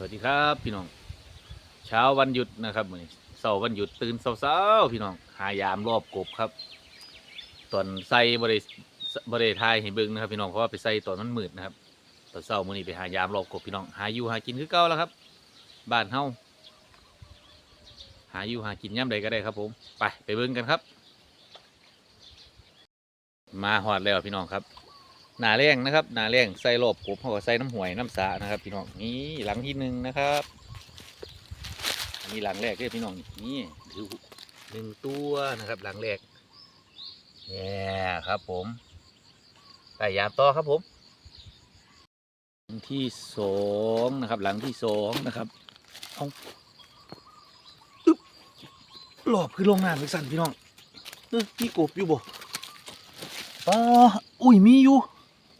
สวัสดีครับพี่น้อง เช้าวันหยุดนะครับมื้อนี้เสาร์วันหยุดตื่นเช้าๆพี่น้อง หายามรอบกบครับ ตอนใส่บริบริทายให้เบิ่งนะครับ พี่น้องเพราะว่าไปใส่ตอนมันมืดนะครับตอนเช้ามื้อนี้ไปหายามรอบกบพี่น้อง หาอยู่หากินคือเก่าแล้วครับ บ้านเฮาหาอยู่หากินย่ำใดก็ได้ครับ ผม ไปไปเบิ่งกันครับ มาหอดแล้วพี่น้องครับ หนาแรงนะครับหนาแรงใส่รอบกบเขาก็ใส่น้ำหวยน้ำสานะครับ พี่น้องนี่หลังที่หนึ่งนะครับอันนี้หลังแรกเด้อพี่น้องนี่ถือหนึ่งตัวนะครับ หลังแรกเนี่ยครับผมไต่ยามต่อครับผมที่สองนะครับ หลังที่สองนะครับเอาอึ๊บหลอบคือโรงงานไปสั่นพี่น้องเออมีกบอยู่บ่ป้าอุ้ยมีอยู่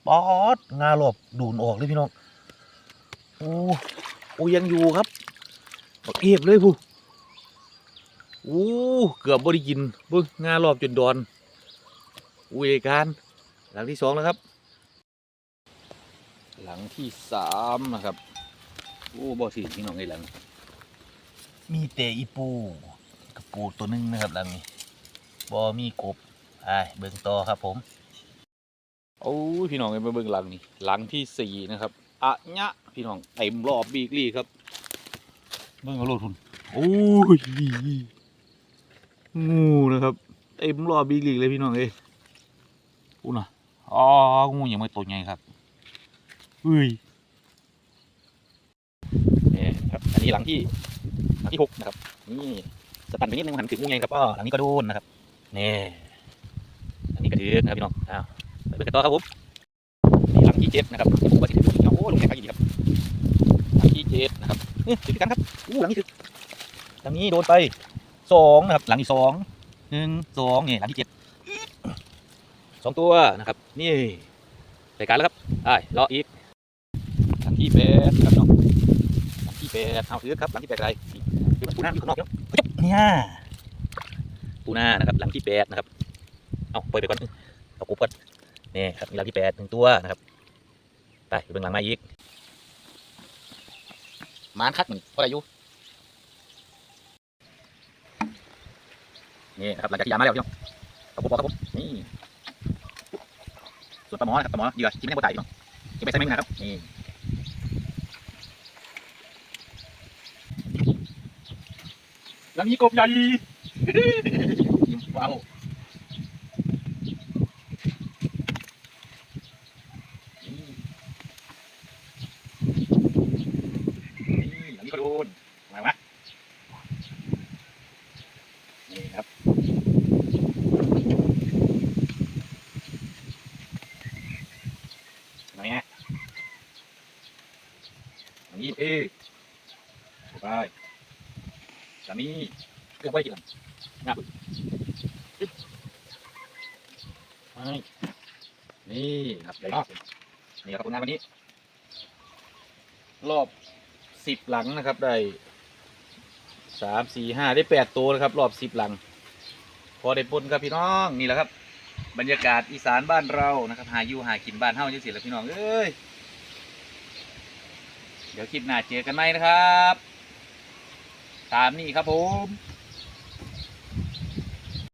ปอดงาหลบดูนออกเลยพี่น้องโอ้โอ้ยังอยู่ครับบักเอฟเลยผู้โอ้เกือบบริกินบิ้งงาหลบจนดอนอุ้ยการหลังที่สองแล้วครับ หลังที่สามนะครับโอ้บ่สิพี่น้องไอ้หลัง มีแต่อีปูกับปูตัวนึงนะครับหลังนี้บ่มีกบไอ้เบิ่งต่อครับผม โอ้ยพี่น้องเอ้ยมาเบิ่งหลังนี่หลังที่สี่นะครับอะยะพี่น้องเต็มรอบบีกลี่ครับ เบิ่งเอาโลดทุนโอ้ยงูนะครับเต็มรอบบีกลี่เลยพี่น้องเอ้ยอู้น่ะอ๋องูยังไม่ตัวใหญ่ครับเฮ้ยเนี่ยครับอันนี้หลังที่หลังที่หกนะครับนี่สตันไปนิดนึงหันถึงงูใหญ่ครับอ๋อหลังนี้ก็โดนนะครับนี่อันนี้กระดึกนะครับพี่น้องอ้าว ไปเบิ่งกันต่อครับผมนี่หลังที่เจ็ดนะครับที่ผมว่าจะถึงโอ้โหลงแข่งกันอีกครับหลังที่เจ็ดนะครับนี่ถึงกันครับอู้หลังนี้ถึงหลังนี้โดนไปสองนะครับ หลังที่สองหนึ่งสองนี่หลังที่เจ็ดสองตัวนะครับ นี่รายการแล้วครับได้รออีกหลังที่แปดครับน้องหลังที่แปดเอาถือครับหลังที่แปดอะไรนี่คือมันปูหน้าอยู่ข้างนอกเนาะเฮ้ยเนี่ยปูหน้านะครับ หลังที่แปดนะครับเอาปล่อยไปก่อนเอากบก่อน นี่ครับมีหลังที่แปดหนึ่งตัวนะครับไปเบิ่งหลังมาอีกมานคัดหนึ่งพราะอายุนี่ครับหลังจากที่ยามาแล้วพี่น้องเอากบออกครับผมนี่ส่วนปลาหมอนะครับปลาหมอเหยื่อกินไม่ได้ตายพี่น้องกินไปใส่ไม่งนะครับนี่หลังนี้กบใหญ่ว้าว นี่หลังนี้ก็โดนมาวะนี่ครับไหนฮะ เอ๊ะไปหลังนี้เรื่งไว้กี่หลังงับนี่ครับใหญ่มากนี่ครับผลงานวันนี้ รอบสิบหลังนะครับ ได้สามสี่ห้าได้แปดตัวนะครับ รอบสิบหลัง พอได้ปนครับพี่น้องนี่แหละครับ บรรยากาศอีสานบ้านเรานะครับ หาอยู่หากินบ้านเฮ้าจังสิแหละพี่น้องเอ้ย ดี๋ยวคลิปหน้าเจอกันไหมนะครับ ตามนี่ครับผม